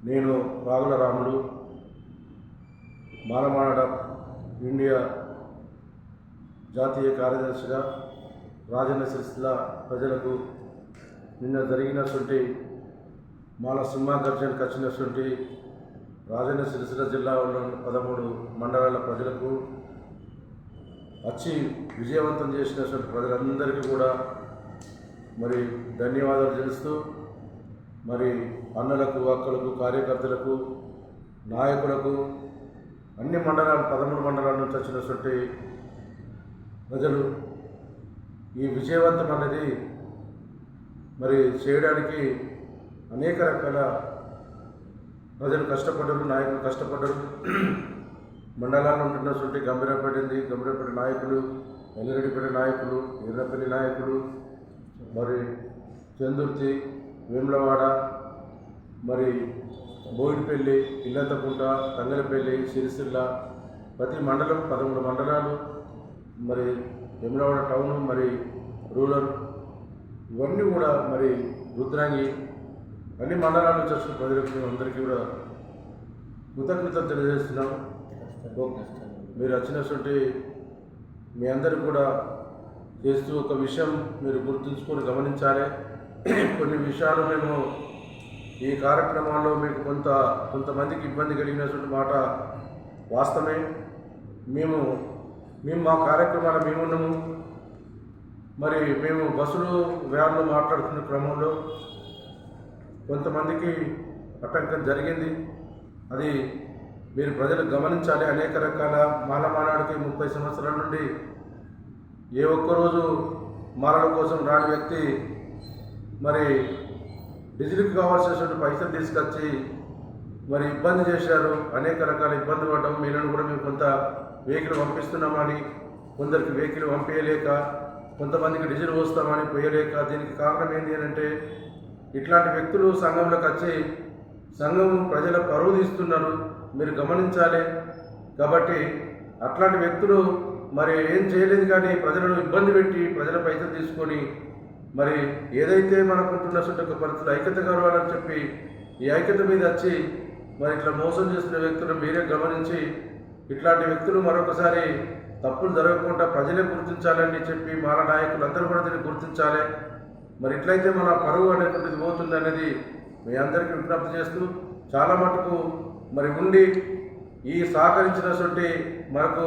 నేను రాగుల రాముడు మాలమాడ ఇండియా జాతీయ కార్యదర్శిగా రాజన్న సిరిసిల్ల ప్రజలకు నిన్న జరిగినటువంటి మాల సింహాగర్జనకు వచ్చినటువంటి రాజన్న సిరిసిల్ల జిల్లాలో పదమూడు మండలాల ప్రజలకు వచ్చి విజయవంతం చేసినటువంటి ప్రజలందరికీ కూడా మరి ధన్యవాదాలు తెలుస్తూ మరి అన్నలకు అక్కలకు కార్యకర్తలకు నాయకులకు అన్ని మండలాలు పదమూడు మండలాల నుంచి వచ్చినటువంటి ప్రజలు ఈ విజయవంతం అనేది మరి చేయడానికి అనేక రకాల ప్రజలు కష్టపడ్డారు నాయకులు కష్టపడ్డారు. మండలాల్లో ఉంటున్నటువంటి గంభీరపడింది గంభీరపల్లి నాయకులు ఎల్లరెడ్డిపేట నాయకులు ఎర్రపల్లి నాయకులు మరి చందుర్తి వేములవాడ మరి బోయినపల్లి ఇల్లంతకుంట తంగలపల్లి సిరిసిల్ల ప్రతి మండలం పదమూడు మండలాలు మరి వేములవాడ టౌన్ మరి రూరల్ ఇవన్నీ కూడా మరి రుద్రాంగి అన్ని మండలాల నుంచి వచ్చిన ప్రజలకు మేము అందరికీ కూడా కృతజ్ఞతలు తెలియజేస్తున్నాం. మీరు వచ్చినటువంటి మీ అందరికి కూడా చేస్తూ ఒక విషయం మీరు గుర్తుంచుకొని గమనించాలి. కొన్ని విషయాలు మేము ఈ కార్యక్రమాల్లో మీకు కొంత కొంతమందికి ఇబ్బంది కలిగినటువంటి మాట వాస్తవమే. మేము మేము మా కార్యక్రమాల మేమున్నాము మరి మేము బస్సులు వ్యాన్లు మాట్లాడుతున్న క్రమంలో కొంతమందికి అటంకం జరిగింది. అది మీరు ప్రజలు గమనించాలి. అనేక రకాల మాలమానాడికి ముప్పై సంవత్సరాల నుండి ఏ ఒక్కరోజు మాలల కోసం రాని వ్యక్తి మరి డిజిల్కి కావాల్సినటువంటి పైసలు తీసుకొచ్చి మరి ఇబ్బంది చేశారు. అనేక రకాల ఇబ్బంది పడడం. మీలను కూడా మేము కొంత వెహికల్ పంపిస్తున్నామని కొందరికి వెహికల్ పంపించలేక కొంతమందికి డిజిల్ పోస్తామని పోయలేక దీనికి కారణం ఏంటి అని అంటే ఇట్లాంటి వ్యక్తులు సంఘంలోకి వచ్చి సంఘం ప్రజల పరువు తీస్తున్నారు. మీరు గమనించాలి. కాబట్టి అట్లాంటి వ్యక్తులు మరి ఏం చేయలేదు కానీ ప్రజలను ఇబ్బంది పెట్టి ప్రజల పైసలు తీసుకొని మరి ఏదైతే మనకుంటున్నటువంటి ఒక పరిస్థితులు ఐక్యత కావాలని చెప్పి ఈ ఐక్యత మీద వచ్చి మరి ఇట్లా మోసం చేస్తున్న వ్యక్తులను మీరే గమనించి ఇట్లాంటి వ్యక్తులు మరొకసారి తప్పులు జరగకుండా ప్రజలే గుర్తించాలని చెప్పి మన నాయకులు అందరూ కూడా దీన్ని గుర్తించాలి. మరి ఇట్లయితే మన పరువు అనేటువంటిది పోతుంది అనేది మీ అందరికీ విజ్ఞప్తి చేస్తూ చాలా మటుకు మరి ఉండి ఈ సహకరించినటువంటి మనకు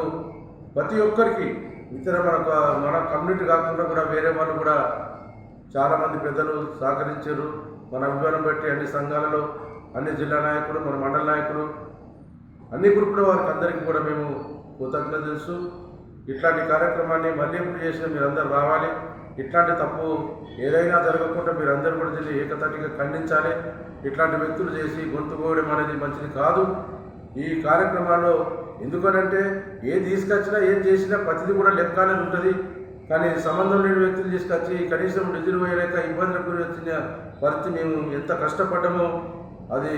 ప్రతి ఒక్కరికి ఇతర మనకు మన కమ్యూనిటీ కాకుండా కూడా వేరే వాళ్ళు కూడా చాలామంది పెద్దలు సహకరించారు. మన అభిమానం బట్టి అన్ని సంఘాలలో అన్ని జిల్లా నాయకులు మన మండల నాయకులు అన్ని గ్రూపుల వారికి అందరికీ కూడా మేము కృతజ్ఞత తెలుసు ఇట్లాంటి కార్యక్రమాన్ని మళ్ళీ ఎప్పుడు చేసినా మీరందరూ రావాలి. ఇట్లాంటి తప్పు ఏదైనా జరగకుండా మీరందరూ కూడా దీన్ని ఏకతాటిగా ఖండించాలి. ఇట్లాంటి వ్యక్తులు చేసి గొంతుకోవడం అనేది మంచిది కాదు. ఈ కార్యక్రమాల్లో ఎందుకనంటే ఏం తీసుకొచ్చినా ఏం చేసినా ప్రతిదీ కూడా లెక్కనే ఉంటుంది. కానీ సంబంధం లేని వ్యక్తులు తీసుకొచ్చి కనీసం డీజిల్ వేయలేక ఇబ్బందులకు గురి వచ్చిన పరిస్థితి మేము ఎంత కష్టపడ్డామో అది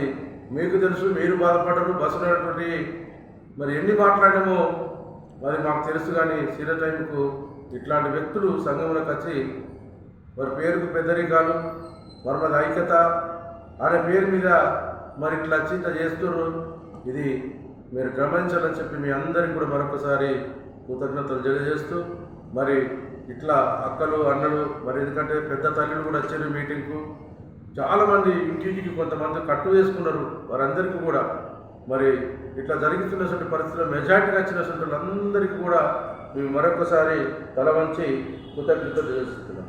మీకు తెలుసు మీరు బాధపడరు. బస్సులో ఉన్నటువంటి మరి ఎన్ని మాట్లాడామో మరి మాకు తెలుసు కానీ సీర టైంకు ఇట్లాంటి వ్యక్తులు సంఘంలోకి వచ్చి వారి పేరుకు పెద్దరికాలు మరి మాది ఐక్యత అనే పేరు మీద మరి ఇట్లా చింత చేస్తున్నారు ఇది మీరు గమనించాలని చెప్పి మీ అందరికి కూడా మరొకసారి కృతజ్ఞతలు తెలియజేస్తూ మరి ఇట్లా అక్కలు అన్నలు మరి ఎందుకంటే పెద్ద తల్లులు కూడా వచ్చారు మీటింగ్కు చాలామంది ఇంటింటికి కొంతమంది కట్టు వేసుకున్నారు వారందరికీ కూడా. మరి ఇట్లా జరుగుతున్నటువంటి పరిస్థితుల్లో మెజార్టీగా వచ్చినటువంటి వాళ్ళందరికీ కూడా మేము మరొకసారి తల వంచి కృతజ్ఞత చేస్తున్నాం